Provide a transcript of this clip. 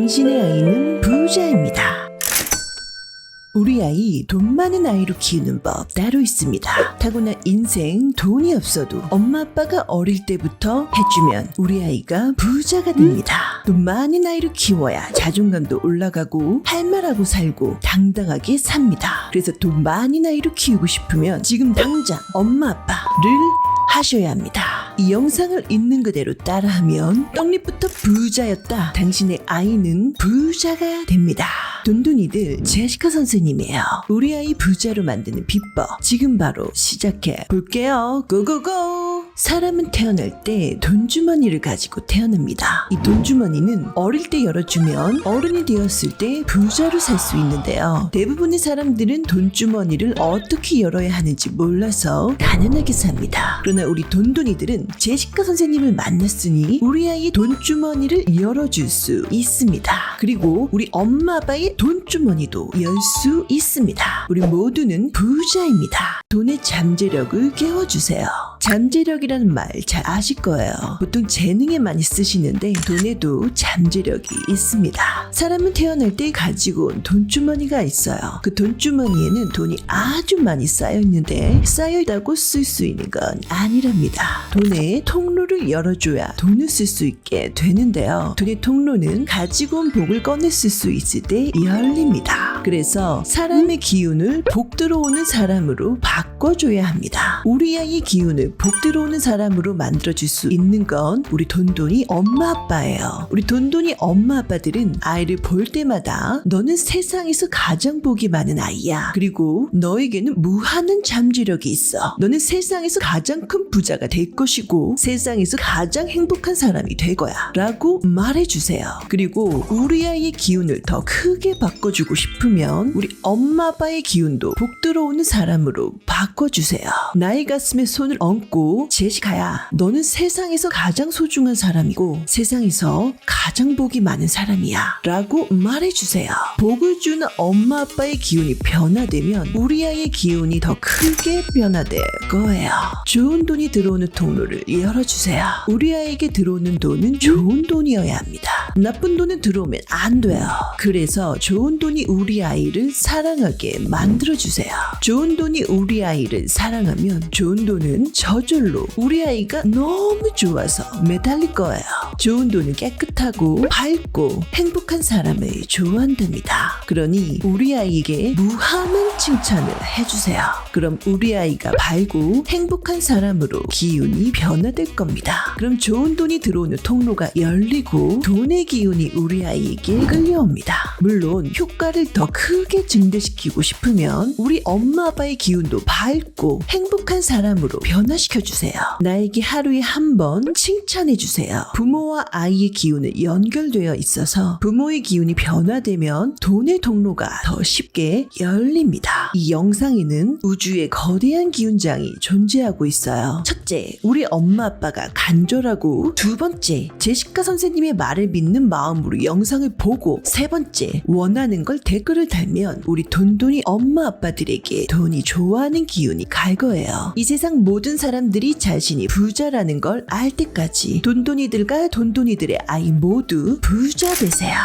당신의 아이는 부자입니다. 우리 아이 돈 많은 아이로 키우는 법 따로 있습니다. 타고난 인생 돈이 없어도 엄마 아빠가 어릴 때부터 해주면 우리 아이가 부자가 됩니다. 돈 많은 아이로 키워야 자존감도 올라가고 할 말하고 살고 당당하게 삽니다. 그래서 돈 많은 아이로 키우고 싶으면 지금 당장 엄마 아빠를 하셔야 합니다. 이 영상을 있는 그대로 따라하면 떡잎부터 부자였다. 당신의 아이는 부자가 됩니다. 돈돈이들 제시카 선생님이에요. 우리 아이 부자로 만드는 비법 지금 바로 시작해 볼게요. 고고고! 사람은 태어날 때 돈주머니를 가지고 태어납니다. 이 돈주머니는 어릴 때 열어주면 어른이 되었을 때 부자로 살 수 있는데요. 대부분의 사람들은 돈주머니를 어떻게 열어야 하는지 몰라서 가난하게 삽니다. 그러나 우리 돈돈이들은 제시카 선생님을 만났으니 우리 아이의 돈주머니를 열어줄 수 있습니다. 그리고 우리 엄마 아빠의 돈주머니도 열 수 있습니다. 우리 모두는 부자입니다. 돈의 잠재력을 깨워주세요. 잠재력이라는 말 잘 아실 거예요. 보통 재능에 많이 쓰시는데 돈에도 잠재력이 있습니다. 사람은 태어날 때 가지고 온 돈주머니가 있어요. 그 돈주머니에는 돈이 아주 많이 쌓여 있는데 쌓여 있다고 쓸 수 있는 건 아니랍니다. 돈의 통로를 열어줘야 돈을 쓸 수 있게 되는데요. 돈의 통로는 가지고 온 복을 꺼냈을 수 있을 때 열립니다. 그래서 사람의 기운을 복 들어오는 사람으로 바꿔 줘야 합니다. 우리 아이의 기운을 복 들어오는 사람으로 만들어줄 수 있는 건 우리 돈돈이 엄마 아빠예요. 우리 돈돈이 엄마 아빠들은 아이를 볼 때마다 너는 세상에서 가장 복이 많은 아이야. 그리고 너에게는 무한한 잠재력이 있어. 너는 세상에서 가장 큰 부자가 될 것이고 세상에서 가장 행복한 사람이 될 거야. 라고 말해주세요. 그리고 우리 아이의 기운을 더 크게 바꿔주고 싶으면 우리 엄마 아빠의 기운도 복 들어오는 사람으로 바꿔 주세요. 나의 가슴에 손을 얹고 제시카야 너는 세상에서 가장 소중한 사람이고 세상에서 가장 복이 많은 사람이야 라고 말해주세요. 복을 주는 엄마 아빠의 기운이 변화되면 우리 아이의 기운이 더 크게 변화될 거예요. 좋은 돈이 들어오는 통로를 열어주세요. 우리 아이에게 들어오는 돈은 좋은 돈이어야 합니다. 나쁜 돈은 들어오면 안 돼요. 그래서 좋은 돈이 우리 아이를 사랑하게 만들어주세요. 좋은 돈이 우리 아이 를 사랑하면 돈은 저절로 우리 아이가 너무 좋아서 매달릴 거예요. 좋은 돈은 깨끗하고 밝고 행복한 사람을 좋아한답니다. 그러니 우리 아이에게 무한한 칭찬을 해주세요. 그럼 우리 아이가 밝고 행복한 사람으로 기운이 변화될 겁니다. 그럼 좋은 돈이 들어오는 통로가 열리고 돈의 기운이 우리 아이에게 끌려옵니다. 물론 효과를 더 크게 증대시키고 싶으면 우리 엄마 아빠의 기운도 밝고 행복한 사람으로 변화시켜 주세요. 나에게 하루에 한 번 칭찬해 주세요. 부모 와 아이의 기운은 연결되어 있어서 부모의 기운이 변화되면 돈의 통로가 더 쉽게 열립니다. 이 영상에는 우주의 거대한 기운장이 존재하고 있어요. 첫째, 우리 엄마 아빠가 간절하고 두 번째, 제시카 선생님의 말을 믿는 마음으로 영상을 보고 세 번째, 원하는 걸 댓글을 달면 우리 돈돈이 엄마 아빠들에게 돈이 좋아하는 기운이 갈 거예요. 이 세상 모든 사람들이 자신이 부자라는 걸 알 때까지 돈돈이들과 돈돈이들의 아이 모두 부자 되세요.